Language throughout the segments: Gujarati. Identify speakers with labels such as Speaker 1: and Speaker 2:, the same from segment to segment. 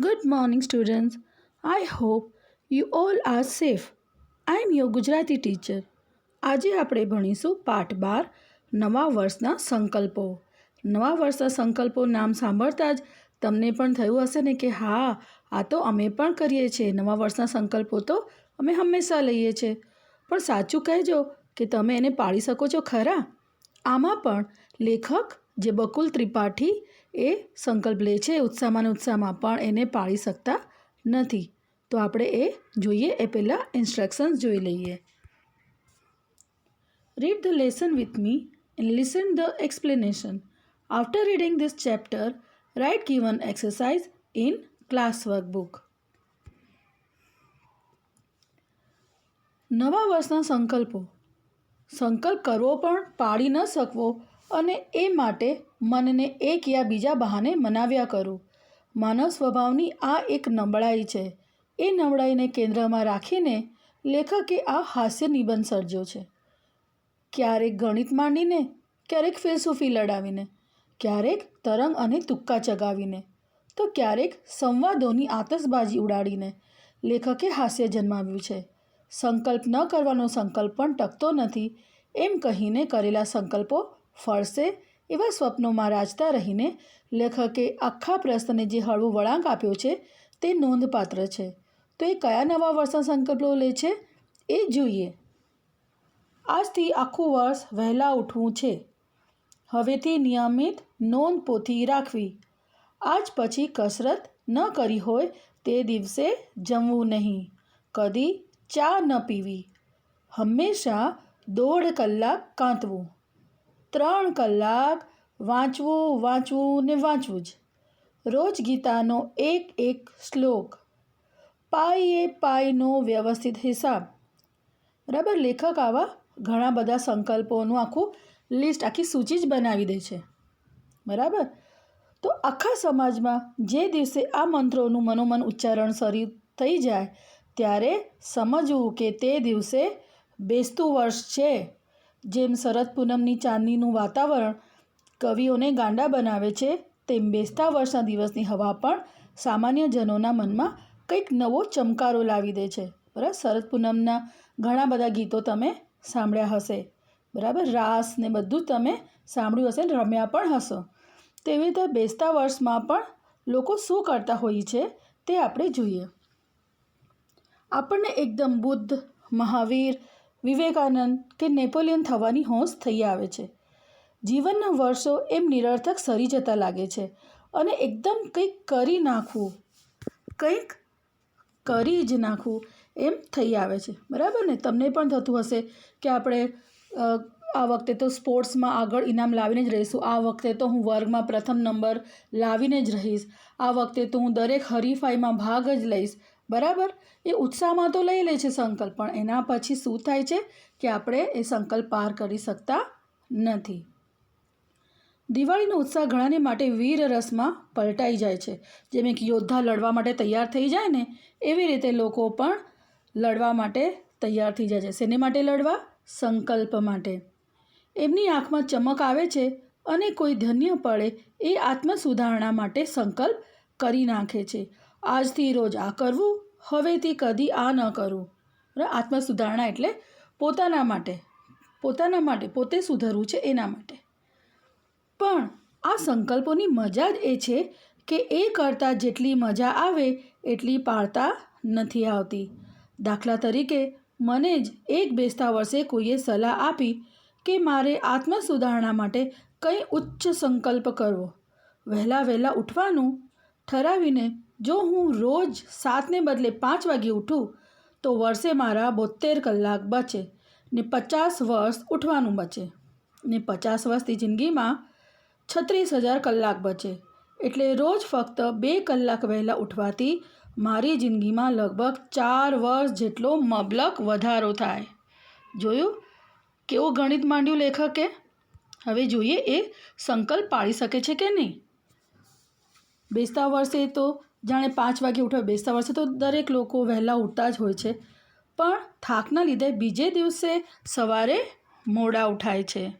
Speaker 1: Good morning, students. I hope you all are safe. I am your Gujarati teacher આજે આપણે ભણીશું પાઠ બાર નવા વર્ષના સંકલ્પો. નવા વર્ષના સંકલ્પો નામ સાંભળતા જ તમને પણ થયું હશે ને કે હા આ તો અમે પણ કરીએ છીએ. નવા વર્ષના સંકલ્પો તો અમે હંમેશા લઈએ છીએ. પણ સાચું કહેજો કે તમે એને પાળી શકો છો ખરા? આમાં પણ લેખક જે બકુલ ત્રિપાઠી એ સંકલ્પ લે છે ઉત્સાહમાં ને ઉત્સાહમાં, પણ એને પાળી શકતા નથી. તો આપણે એ જોઈએ, એ પહેલાં ઇન્સ્ટ્રક્શન્સ જોઈ લઈએ. Read the lesson with me and listen the explanation after reading this chapter write given exercise in class workbook નવા વર્ષના સંકલ્પો. સંકલ્પ કરવો પણ પાડી ન શકવો અને એ માટે મનને એક યા બીજા બહાને મનાવ્યા કરું. માનવ સ્વભાવની આ એક નબળાઈ છે. એ નબળાઈને કેન્દ્રમાં રાખીને લેખકે આ હાસ્ય નિબંધ સર્જ્યો છે. ક્યારેક ગણિત માંડીને, ક્યારેક ફિલસૂફી લડાવીને, ક્યારેક તરંગ અને તુક્કા ચગાવીને, તો ક્યારેક સંવાદોની આતશબાજી ઉડાડીને લેખકે હાસ્ય જન્માવ્યું છે. સંકલ્પ ન કરવાનો સંકલ્પ પણ ટકતો નથી. એમ કહીને કરેલા સંકલ્પો ફળશે એવા સ્વપ્નોમાં રાજતા રહીને લેખકે આખા પ્રશ્નને જે હળવું વળાંક આપ્યો છે તે નોંધપાત્ર છે. તો એ કયા નવા વર્ષના સંકલ્પો લે છે? એ જોઈએ. આજથી આખું વર્ષ વહેલા ઉઠવું છે. હવેથી નિયમિત નોંધ પોથી રાખવી. આજ પછી કસરત ન કરી હોય તે દિવસે જમવું નહીં. કદી ચા ન પીવી. હંમેશા દોઢ કલાક કાંતવું. ત્રણ કલાક વાંચવું વાંચવું ને વાંચવું જ. રોજ ગીતાનો એક એક શ્લોક. પાઈએ પાઈનો વ્યવસ્થિત હિસાબ. બરાબર? લેખક આવા ઘણા બધા સંકલ્પોનું આખું લિસ્ટ, આખી સૂચિ જ બનાવી દે છે. બરાબર? તો આખા સમાજમાં જે દિવસે આ મંત્રોનું મનોમન ઉચ્ચારણ શરૂ થઈ જાય, ત્યારે સમજવું કે તે દિવસે બેસતું વર્ષ છે. જેમ શરદ પૂનમની ચાંદનીનું વાતાવરણ કવિઓને ગાંડા બનાવે છે, તેમ બેસતા વર્ષના દિવસની હવા પણ સામાન્ય જનોના મનમાં કંઈક નવો ચમકારો લાવી દે છે. બરાબર? શરદ પૂનમના ઘણા બધા ગીતો તમે સાંભળ્યા હશે. બરાબર? રાસ ને બધું તમે સાંભળ્યું હશે ને રમ્યા પણ હશો. તેવી રીતે બેસતા વર્ષમાં પણ લોકો શું કરતા હોય છે તે આપણે જોઈએ. આપણને એકદમ બુદ્ધ, મહાવીર વિવેકાનંદ કે નેપોલિયન થવાની હોંશ થઈ આવે છે. જીવનના વર્ષો એમ નિરર્થક સરી જતા લાગે છે અને એકદમ કંઈક કરી નાખવું, કંઈક કરી જ નાખવું એમ થઈ આવે છે. બરાબર ને? તમને પણ થતું હશે કે આપણે આ વખતે તો સ્પોર્ટ્સમાં આગળ ઇનામ લાવીને જ રહીશું. આ વખતે તો હું વર્ગમાં પ્રથમ નંબર લાવીને જ રહીશ. આ વખતે તો હું દરેક હરીફાઈમાં ભાગ જ લઈશ. બરાબર? એ ઉત્સાહમાં તો લઈ લે છે સંકલ્પ, પણ એના પછી શું થાય છે કે આપણે એ સંકલ્પ પાર કરી શકતા નથી. દિવાળીનો ઉત્સાહ ઘણાને માટે વીર રસમાં પલટાઈ જાય છે. જેમ એક યોદ્ધા લડવા માટે તૈયાર થઈ જાય ને, એવી રીતે લોકો પણ લડવા માટે તૈયાર થઈ જાય છે. શેને માટે લડવા? સંકલ્પ માટે. એમની આંખમાં ચમક આવે છે અને કોઈ ધન્ય પડે એ આત્મસુધારણા માટે સંકલ્પ કરી નાખે છે. આજથી રોજ આ કરવું, હવેથી કદી આ ન કરવું. બરાબર આત્મસુધારણા એટલે પોતાના માટે પોતાના માટે, પોતે સુધરવું છે એના માટે. પણ આ સંકલ્પોની મજા જ એ છે કે એ કરતાં જેટલી મજા આવે, એટલી પાળતા નથી આવતી. દાખલા તરીકે, મને જ એક બેસતા વર્ષે કોઈએ સલાહ આપી કે મારે આત્મસુધારણા માટે કંઈ ઉચ્ચ સંકલ્પ કરવો. વહેલા વહેલા ઉઠવાનું, ઠરાવીને જો હું રોજ સાતને બદલે પાંચ વાગે ઉઠું, તો વર્ષે મારા બોતેર કલાક બચે ને પચાસ વર્ષ ઉઠવાનું બચે ને પચાસ વર્ષની જિંદગીમાં છત્રીસ હજાર કલાક બચે. એટલે રોજ ફક્ત બે કલાક વહેલા ઉઠવાથી મારી જિંદગીમાં લગભગ ચાર વર્ષ જેટલો મબલક વધારો થાય. જોયું? કેવું ગણિત માંડ્યું લેખકે? હવે જોઈએ એ સંકલ્પ પાળી શકે છે કે નહીં? બેસતા વર્ષે તો જાણે પાંચ વાગે ઉઠવા બેસતા વર્ષે તો દરેક લોકો વહેલા ઉઠતા જ હોય છે. પણ થાકના લીધે બીજે દિવસે સવારે મોડા ઉઠાય છે.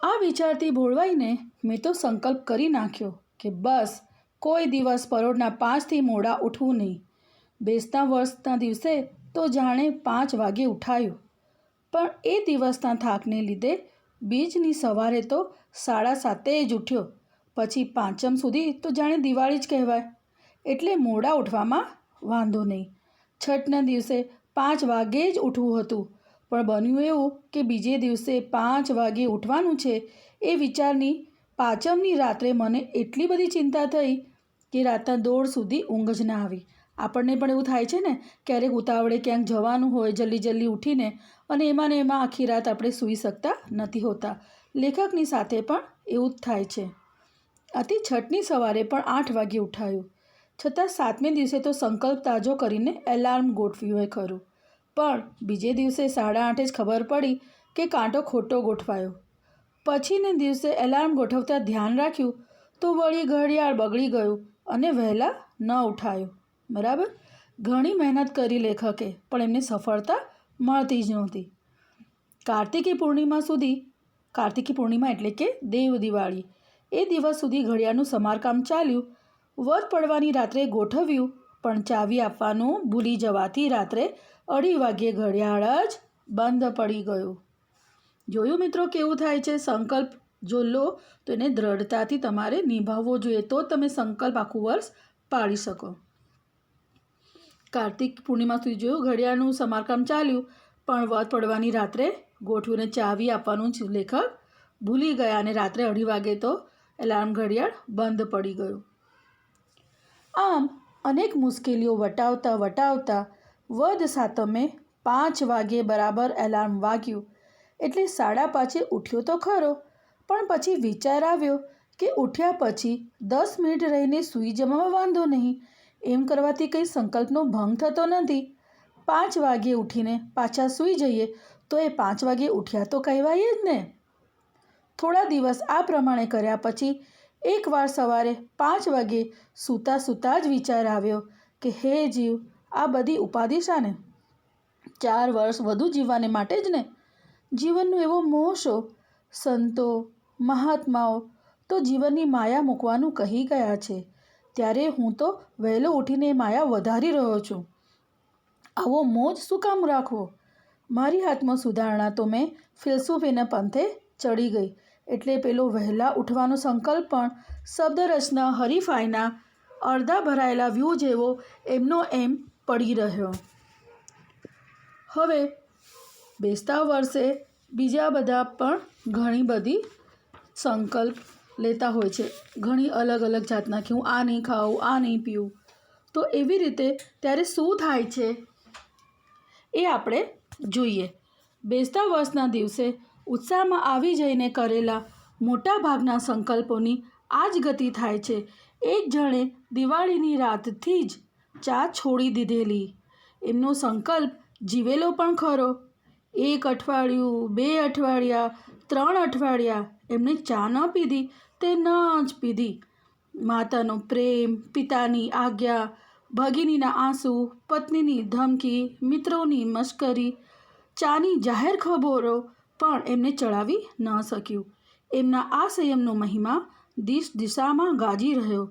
Speaker 1: આ વિચારથી ભોળવાઈને મેં તો સંકલ્પ કરી નાખ્યો કે બસ, કોઈ દિવસ પરોઢના પાંચથી મોડા ઉઠવું નહીં. બેસતા વર્ષના દિવસે તો જાણે પાંચ વાગે ઉઠાયું. પણ એ દિવસના થાકને લીધે બીજની સવારે તો સાડા સાતે જ ઉઠ્યો. પછી પાંચમ સુધી તો જાણે દિવાળી જ કહેવાય. એટલે મોડા ઉઠવામાં વાંધો નહીં. છઠના દિવસે પાંચ વાગે જ ઉઠવું હતું. પણ બન્યું એવું કે બીજે દિવસે પાંચ વાગે ઉઠવાનું છે એ વિચારની પાંચમની રાત્રે મને એટલી બધી ચિંતા થઈ કે રાતના દોઢ સુધી ઊંઘ જ ના આવી. આપણને પણ એવું થાય છે ને, ક્યારેક ઉતાવળે ક્યાંક જવાનું હોય જલ્દી જલ્દી ઉઠીને અને એમાં ને એમાં આખી રાત આપણે સૂઈ શકતા નથી હોતા. લેખકની સાથે પણ એવું જ થાય છે. આથી છઠની સવારે પણ આઠ વાગે ઉઠાયું. છતાં સાતમે દિવસે તો સંકલ્પ તાજો કરીને એલાર્મ ગોઠવ્યું એ ખરું. પણ બીજે દિવસે સાડા આઠે જ ખબર પડી કે કાંટો ખોટો ગોઠવાયો. પછીને દિવસે એલાર્મ ગોઠવતા ધ્યાન રાખ્યું તો વળી ઘડિયાળ બગડી ગયું અને વહેલા ન ઉઠાયું. બરાબર? ઘણી મહેનત કરી લેખકે, પણ એમને સફળતા મળતી જ નહોતી. કાર્તિકી પૂર્ણિમા સુધી, કાર્તિકી પૂર્ણિમા એટલે કે દેવ દિવાળી એ દિવસ સુધી ઘડિયાળનું સમારકામ ચાલ્યું. વધ પડવાની રાત્રે ગોઠવ્યું, પણ ચાવી આપવાનું ભૂલી જવાથી રાત્રે અઢી વાગ્યે ઘડિયાળ જ બંધ પડી ગયું. જોયું મિત્રો કેવું થાય છે? સંકલ્પ જો લો, તો એને દ્રઢતાથી તમારે નિભાવવો જોઈએ, તો તમે સંકલ્પ આખું વર્ષ પાળી શકો. કાર્તિક પૂર્ણિમા સુધી જોયું, ઘડિયાળનું સમારકામ ચાલ્યું, પણ વધ પડવાની રાત્રે ગોઠવીને ચાવી આપવાનું જ લેખક ભૂલી ગયા અને રાત્રે અઢી વાગે તો એલાર્મ ઘડિયાળ બંધ પડી ગયું. આમ અનેક મુશ્કેલીઓ વટાવતા વટાવતા વદ સાતમે પાંચ વાગે બરાબર એલાર્મ વાગ્યું. એટલે સાડા પાંચે ઉઠ્યો તો ખરો, પણ પછી વિચાર આવ્યો કે ઉઠ્યા પછી દસ મિનિટ રહીને સૂઈ જવામાં વાંધો નહીં. એમ કરવાથી કંઈ સંકલ્પનો ભંગ થતો નથી. પાંચ વાગે ઉઠીને પાછા સૂઈ જઈએ તો એ પાંચ વાગે ઉઠ્યા તો કહેવાય જ ને. થોડા દિવસ આ પ્રમાણે કર્યા પછી એકવાર સવારે પાંચ વાગે સૂતા સૂતા જ વિચાર આવ્યો કે, હે જીવ, આ બધી ઉપાધિ શાને? ચાર વર્ષ વધુ જીવવાને માટે જ ને? જીવનનો એવો મોહ શો સંતો, મહાત્માઓ તો જીવનની માયા મૂકવાનું કહી ગયા છે. ત્યારે હું તો વહેલો ઉઠીને માયા વધારી રહ્યો છું. આવો મોજ શું કામ રાખવો? મારી હાથમાં સુધારણા તો મેં ફિલસુફીના પંથે ચડી ગઈ. એટલે પેલો વહેલા ઉઠવાનો સંકલ્પ પણ શબ્દરચના હરીફાઈના અડધા ભરાયેલા વ્યૂ જેવો એમનો એમ પડી રહ્યો. હવે બેસતા વર્ષે બીજા બધા પણ ઘણી બધી સંકલ્પ લેતા હોય છે. ઘણી અલગ અલગ જાતના કે હું આ નહીં ખાઉં, આ નહીં પીવું તો એવી રીતે ત્યારે શું થાય છે એ આપણે જોઈએ. બેસતા વર્ષના દિવસે ઉત્સાહમાં આવી જઈને કરેલા મોટા ભાગના સંકલ્પોની આ જ ગતિ થાય છે. એક જણે દિવાળીની રાતથી જ ચા છોડી દીધેલી. એમનો સંકલ્પ જીવેલો પણ ખરો. એક અઠવાડિયું, બે અઠવાડિયા, ત્રણ અઠવાડિયા એમણે ચા ન પીધી તે ન જ પીધી. માતાનો પ્રેમ, પિતાની આજ્ઞા, ભગિનીના આંસુ, પત્નીની ધમકી, મિત્રોની મશ્કરી, ચાની જાહેર ખબરો પણ એમને ચડાવી ન શક્યું. એમના આ સંયમનો મહિમા દિશ દિશામાં ગાજી રહ્યો.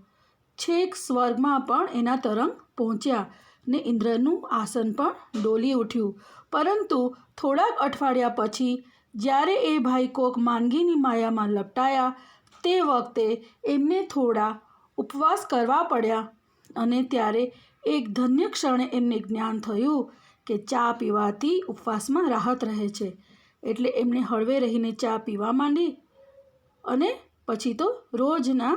Speaker 1: છેક સ્વર્ગમાં પણ એના તરંગ પહોંચ્યા ને ઇન્દ્રનું આસન પણ ડોલી ઉઠ્યું. પરંતુ થોડાક અઠવાડિયા પછી, જ્યારે એ ભાઈ કોક માંદગીની માયામાં લપટાયા, તે વખતે એમને થોડા ઉપવાસ કરવા પડ્યા અને ત્યારે એક ધન્ય ક્ષણે એમને જ્ઞાન થયું કે ચા પીવાથી ઉપવાસમાં રાહત રહે છે. એટલે એમણે હળવે રહીને ચા પીવા માંડી અને પછી તો રોજના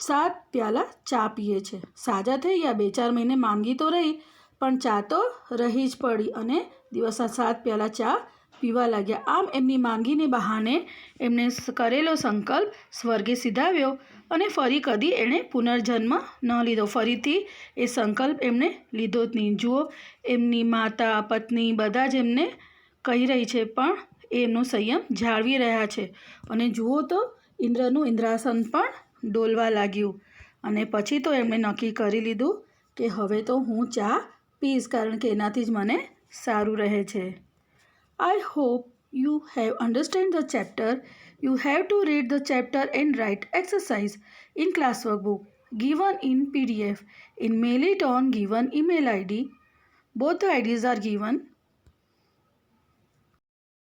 Speaker 1: સાત પ્યાલા ચા પીએ છે. સાજા થઈ ગયા, બે ચાર મહિને માંગી તો રહી, પણ ચા તો રહી જ પડી અને દિવસના સાત પ્યાલા ચા પીવા લાગ્યા. આમ એમની માંગીને બહાને એમણે કરેલો સંકલ્પ સ્વર્ગે સીધાવ્યો અને ફરી કદી એણે પુનર્જન્મ ન લીધો. ફરીથી એ સંકલ્પ એમણે લીધો જ નહીં. જુઓ, એમની માતા, પત્ની બધા જ એમને કહી રહી છે પણ એમનો સંયમ જાળવી રહ્યા છે અને જુઓ તો ઇન્દ્રનું ઇન્દ્રાસન પણ ડોલવા લાગ્યું અને પછી તો એમણે નક્કી કરી લીધું કે હવે તો હું ચા પીશ કારણ કે એનાથી જ મને સારું રહે છે I hope you have understand the chapter You have to read the chapter and write exercise in classwork book given in PDF. In mail it on given email ID. Both the IDs are given.